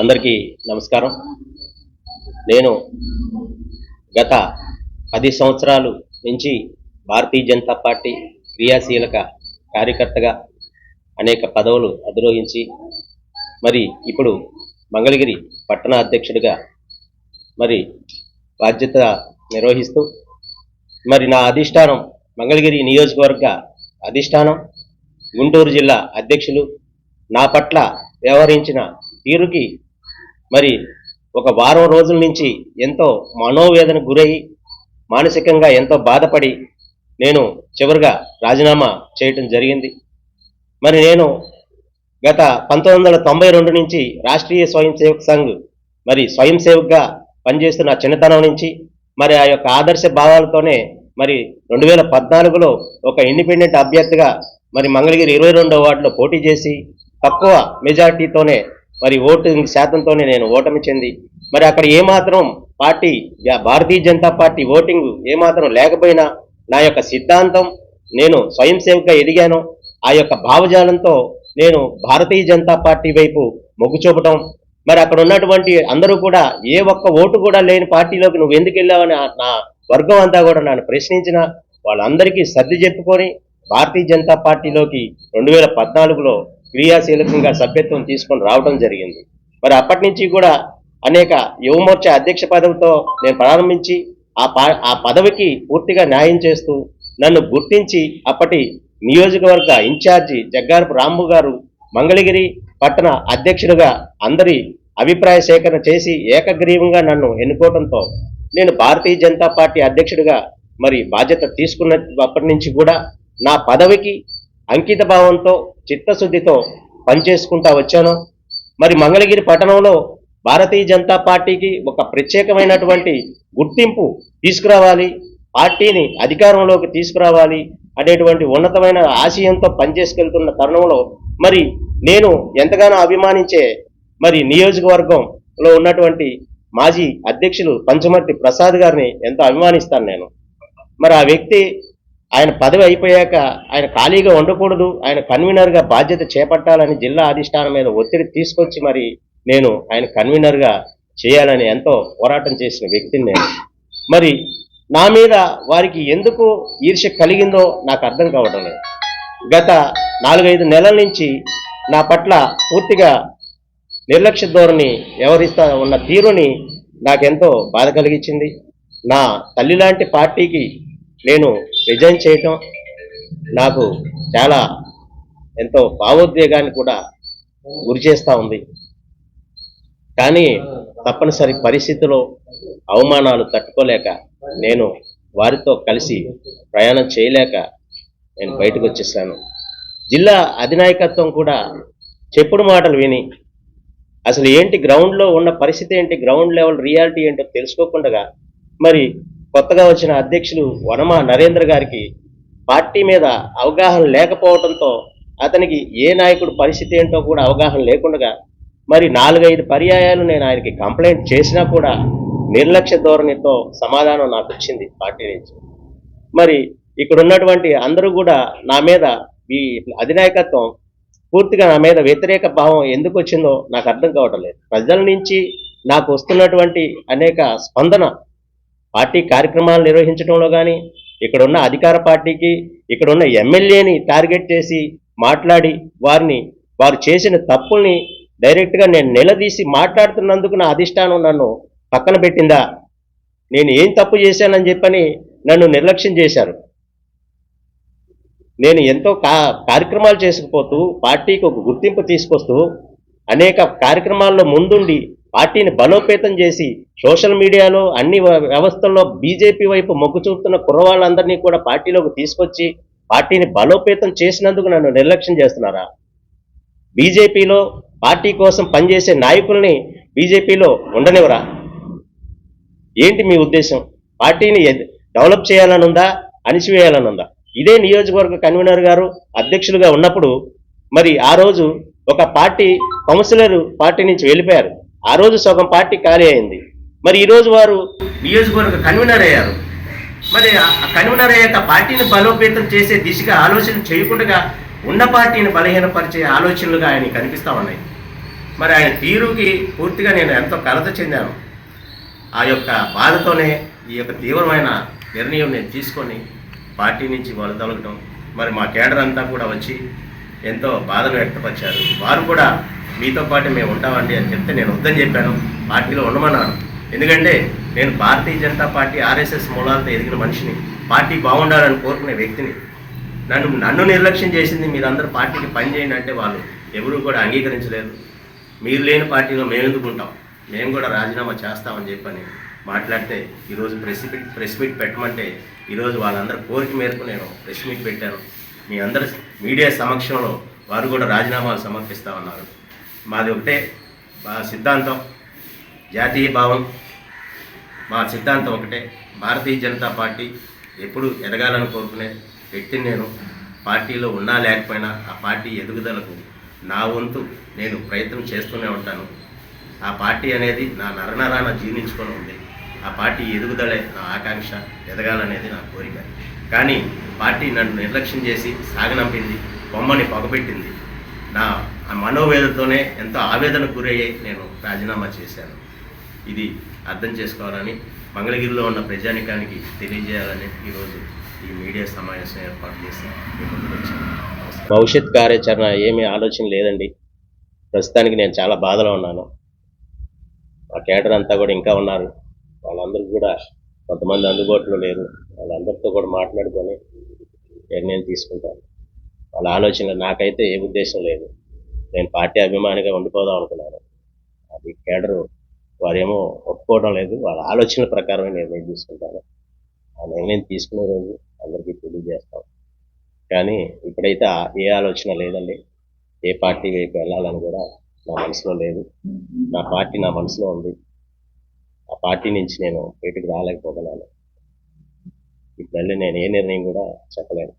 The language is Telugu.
అందరికీ నమస్కారం. నేను గత పది సంవత్సరాలు నుంచి భారతీయ జనతా పార్టీ క్రియాశీలక కార్యకర్తగా అనేక పదవులు అధిరోహించి మరి ఇప్పుడు మంగళగిరి పట్టణ అధ్యక్షుడిగా మరి బాధ్యత నిర్వహిస్తూ మరి నా అధిష్టానం మంగళగిరి నియోజకవర్గ అధిష్టానం గుంటూరు జిల్లా అధ్యక్షులు నా పట్ల వ్యవహరించిన తీరుకి మరి ఒక వారం రోజుల నుంచి ఎంతో మనోవేదన గురై మానసికంగా ఎంతో బాధపడి నేను చివరిగా రాజీనామా చేయటం జరిగింది. మరి నేను గత పంతొమ్మిది వందల తొంభై రెండు నుంచి రాష్ట్రీయ స్వయం సేవక్ సంఘ్ మరి స్వయం సేవక్గా పనిచేస్తున్న చిన్నతనం నుంచి మరి ఆ యొక్క ఆదర్శ భావాలతోనే మరి రెండు వేల పద్నాలుగులో ఒక ఇండిపెండెంట్ అభ్యర్థిగా మరి మంగళగిరి ఇరవై రెండో వార్డులో పోటీ చేసి తక్కువ మెజార్టీతోనే మరి ఓటింగ్ శాతంతోనే నేను ఓటమి చెంది. మరి అక్కడ ఏమాత్రం party Bharatiya Janata party voting ఏమాత్రం లేకపోయినా నా యొక్క సిద్ధాంతం నేను స్వయం సేవగా ఎదిగాను. ఆ యొక్క భావజాలంతో నేను భారతీయ జనతా పార్టీ వైపు మొగ్గు చూపటం. మరి అక్కడ ఉన్నటువంటి అందరూ కూడా ఏ ఒక్క ఓటు కూడా లేని పార్టీలోకి నువ్వు ఎందుకు వెళ్ళావని నా వర్గం అంతా కూడా నన్ను ప్రశ్నించిన వాళ్ళందరికీ సర్ది చెప్పుకొని భారతీయ జనతా పార్టీలోకి రెండు వేల పద్నాలుగులో క్రియాశీలకంగా సభ్యత్వం తీసుకొని రావడం జరిగింది. మరి అప్పటి నుంచి కూడా అనేక యువమోర్చా అధ్యక్ష పదవితో నేను ప్రారంభించి ఆ పా ఆ పదవికి పూర్తిగా న్యాయం చేస్తూ నన్ను గుర్తించి అప్పటి నియోజకవర్గ ఇన్ఛార్జి జగ్గారపు రాంబు గారు మంగళగిరి పట్టణ అధ్యక్షుడిగా అందరి అభిప్రాయ సేకరణ చేసి ఏకగ్రీవంగా నన్ను ఎన్నుకోవడంతో నేను భారతీయ జనతా పార్టీ అధ్యక్షుడిగా మరి బాధ్యత తీసుకున్నప్పటి నుంచి కూడా నా పదవికి అంకిత భావంతో చిత్తశుద్ధితో పనిచేసుకుంటా వచ్చాను. మరి మంగళగిరి పట్టణంలో భారతీయ జనతా పార్టీకి ఒక ప్రత్యేకమైనటువంటి గుర్తింపు తీసుకురావాలి పార్టీని అధికారంలోకి తీసుకురావాలి అనేటువంటి ఉన్నతమైన ఆశయంతో పనిచేసుకెళ్తున్న తరుణంలో మరి నేను ఎంతగానో అభిమానించే మరి నియోజకవర్గంలో ఉన్నటువంటి మాజీ అధ్యక్షులు పంచమర్తి ప్రసాద్ గారిని ఎంతో అభిమానిస్తాను నేను. మరి ఆ వ్యక్తి ఆయన పదవి అయిపోయాక ఆయన ఖాళీగా ఉండకూడదు ఆయన కన్వీనర్గా బాధ్యత చేపట్టాలని జిల్లా అధిష్టానం మీద ఒత్తిడి తీసుకొచ్చి మరి నేను ఆయన కన్వీనర్గా చేయాలని ఎంతో పోరాటం చేసిన వ్యక్తిని నేను. మరి నా మీద వారికి ఎందుకు ఈర్ష్య కలిగిందో నాకు అర్థం కావడం లేదు. గత నాలుగైదు నెలల నుంచి నా పట్ల పూర్తిగా నిర్లక్ష్య ధోరణి వ్యవహరిస్తా ఉన్న తీరుని నాకెంతో బాధ కలిగించింది. నా తల్లి లాంటి పార్టీకి నేను రిజైన్ చేయటం నాకు చాలా ఎంతో భావోద్వేగాన్ని కూడా గురి చేస్తూ ఉంది. కానీ తప్పనిసరి పరిస్థితిలో అవమానాలు తట్టుకోలేక నేను వారితో కలిసి ప్రయాణం చేయలేక నేను బయటకు వచ్చేసాను. జిల్లా అధినాయకత్వం కూడా చెప్పుడు మాటలు విని అసలు ఏంటి గ్రౌండ్లో ఉన్న పరిస్థితి ఏంటి గ్రౌండ్ లెవెల్ రియాలిటీ ఏంటో తెలుసుకోకుండా మరి కొత్తగా వచ్చిన అధ్యక్షులు వనమా నరేంద్ర గారికి పార్టీ మీద అవగాహన లేకపోవడంతో అతనికి ఏ నాయకుడు పరిస్థితి ఏంటో కూడా అవగాహన లేకుండా మరి నాలుగైదు పర్యాయాలు నేను ఆయనకి కంప్లైంట్ చేసినా కూడా నిర్లక్ష్య ధోరణితో సమాధానం నాకు వచ్చింది పార్టీ నుంచి. మరి ఇక్కడ ఉన్నటువంటి అందరూ కూడా నా మీద ఈ అధినాయకత్వం పూర్తిగా నా మీద వ్యతిరేక భావం ఎందుకు వచ్చిందో నాకు అర్థం కావటం లేదు. ప్రజల నుంచి నాకు వస్తున్నటువంటి అనేక స్పందన పార్టీ కార్యక్రమాలు నిర్వహించడంలో కానీ ఇక్కడ ఉన్న అధికార పార్టీకి ఇక్కడ ఉన్న ఎమ్మెల్యేని టార్గెట్ చేసి మాట్లాడి వారిని వారు చేసిన తప్పుల్ని డైరెక్ట్గా నేను నిలదీసి మాట్లాడుతున్నందుకు నా అధిష్టానం నన్ను పక్కన పెట్టిందా? నేను ఏం తప్పు చేశానని చెప్పని నన్ను నిర్లక్ష్యం చేశారు. నేను ఎంతో కా కార్యక్రమాలు చేసుకుపోతూ పార్టీకి ఒక గుర్తింపు తీసుకొస్తూ అనేక కార్యక్రమాల్లో ముందుండి పార్టీని బలోపేతం చేసి సోషల్ మీడియాలో అన్ని వ- వ్యవస్థల్లో బీజేపీ వైపు మొగ్గు చూపుతున్న కుర్రవాళ్ళందరినీ కూడా పార్టీలోకి తీసుకొచ్చి పార్టీని బలోపేతం చేసినందుకు నన్ను నిర్లక్ష్యం చేస్తున్నారా? బీజేపీలో పార్టీ కోసం పనిచేసే నాయకుల్ని బీజేపీలో ఉండనివరా ఏంటి మీ ఉద్దేశం? పార్టీని డెవలప్ చేయాలని ఉందా ఉందా ఇదే నియోజకవర్గ కన్వీనర్ గారు అధ్యక్షులుగా ఉన్నప్పుడు మరి ఆ రోజు ఒక పార్టీ కౌన్సిలర్ పార్టీ నుంచి వెళ్ళిపోయారు. ఆ రోజు సగం పార్టీ ఖాళీ అయింది. మరి ఈ రోజు వారు నియోజకవర్గ కన్వీనర్ అయ్యారు. మరి ఆ కన్వీనర్ అయ్యాక పార్టీని బలోపేతం చేసే దిశగా ఆలోచన చేయకుండా ఉన్న పార్టీని బలహీనపరిచే ఆలోచనలుగా ఆయన కనిపిస్తా ఉన్నాయి. మరి ఆయన తీరుకి పూర్తిగా నేను ఎంతో కలత చెందాను. ఆ యొక్క బాధతోనే ఈ యొక్క తీవ్రమైన నిర్ణయం నేను తీసుకొని పార్టీ నుంచి వలదొలగడం మరి మా కేడర్ అంతా కూడా వచ్చి ఎంతో బాధను వ్యక్తపరిచారు. వారు కూడా మీతో పాటు మేము ఉంటామండి అని చెప్తే నేను వద్దని చెప్పాను. పార్టీలో ఉండమన్నాను. ఎందుకంటే నేను భారతీయ జనతా పార్టీ ఆర్ఎస్ఎస్ మూలాలతో ఎదిగిన మనిషిని. పార్టీ బాగుండాలని కోరుకునే వ్యక్తిని. నన్ను నన్ను నిర్లక్ష్యం చేసింది మీరందరూ పార్టీకి పనిచేయండి అంటే వాళ్ళు ఎవరూ కూడా అంగీకరించలేదు. మీరు లేని పార్టీలో మేము ఎందుకు ఉంటాం? మేము కూడా రాజీనామా చేస్తామని చెప్పని మాట్లాడితే ఈరోజు ప్రెస్ మీట్ ప్రెస్ మీట్ పెట్టమంటే ఈరోజు వాళ్ళందరి కోరిక మేరకు నేను ప్రెస్ మీట్ పెట్టాను. మీ అందరి మీడియా సమక్షంలో వారు కూడా రాజీనామాలు సమర్పిస్తామన్నారు. మాది ఒకటే. మా సిద్ధాంతం జాతీయ భావం. మా సిద్ధాంతం ఒకటే. భారతీయ జనతా పార్టీ ఎప్పుడు ఎదగాలని కోరుకునే వ్యక్తిని నేను. పార్టీలో ఉన్నా లేకపోయినా ఆ పార్టీ ఎదుగుదలకు నా వంతు నేను ప్రయత్నం చేస్తూనే ఉంటాను. ఆ పార్టీ అనేది నా నరనరాన జీర్ణించుకొని ఉంది. ఆ పార్టీ ఎదుగుదలే నా ఆకాంక్ష ఎదగాలనేది నా కోరిక. కానీ పార్టీ నన్ను నిర్లక్ష్యం చేసి సాగనంపింది బొమ్మని పొగపెట్టింది నా ఆ మనోవేదతోనే ఎంతో ఆవేదనకు గురయ్యి నేను రాజీనామా చేశాను. ఇది అర్థం చేసుకోవాలని మంగళగిరిలో ఉన్న ప్రజానికానికి తెలియజేయాలని ఈరోజు ఈ మీడియా సమావేశం ఏర్పాటు చేసి భవిష్యత్ కార్యాచరణ ఏమీ ఆలోచన లేదండి. ప్రస్తుతానికి నేను చాలా బాధలో ఉన్నాను. మా కేటర్ అంతా కూడా ఇంకా ఉన్నారు. వాళ్ళందరూ కూడా కొంతమంది అందుబాటులో లేరు. వాళ్ళందరితో కూడా మాట్లాడుకొని నిర్ణయం తీసుకుంటాను. వాళ్ళ ఆలోచన నాకైతే ఏ ఉద్దేశం లేదు. నేను పార్టీ అభిమానిగా ఉండిపోదాం అనుకున్నాను. అది కేడరు వారేమో ఒప్పుకోవడం లేదు. వాళ్ళ ఆలోచన ప్రకారమే నిర్ణయం తీసుకుంటాను. ఆ నిర్ణయం తీసుకునే రోజు అందరికీ తెలియజేస్తాం. కానీ ఇప్పుడైతే ఏ ఆలోచన లేదండి. ఏ పార్టీ వైపు వెళ్ళాలని కూడా నా మనసులో లేదు. నా పార్టీ నా మనసులో ఉంది. ఆ పార్టీ నుంచి నేను బయటకు రాలేకపోతున్నాను. ఇప్పుడు నేను ఏ నిర్ణయం కూడా చెప్పలేను.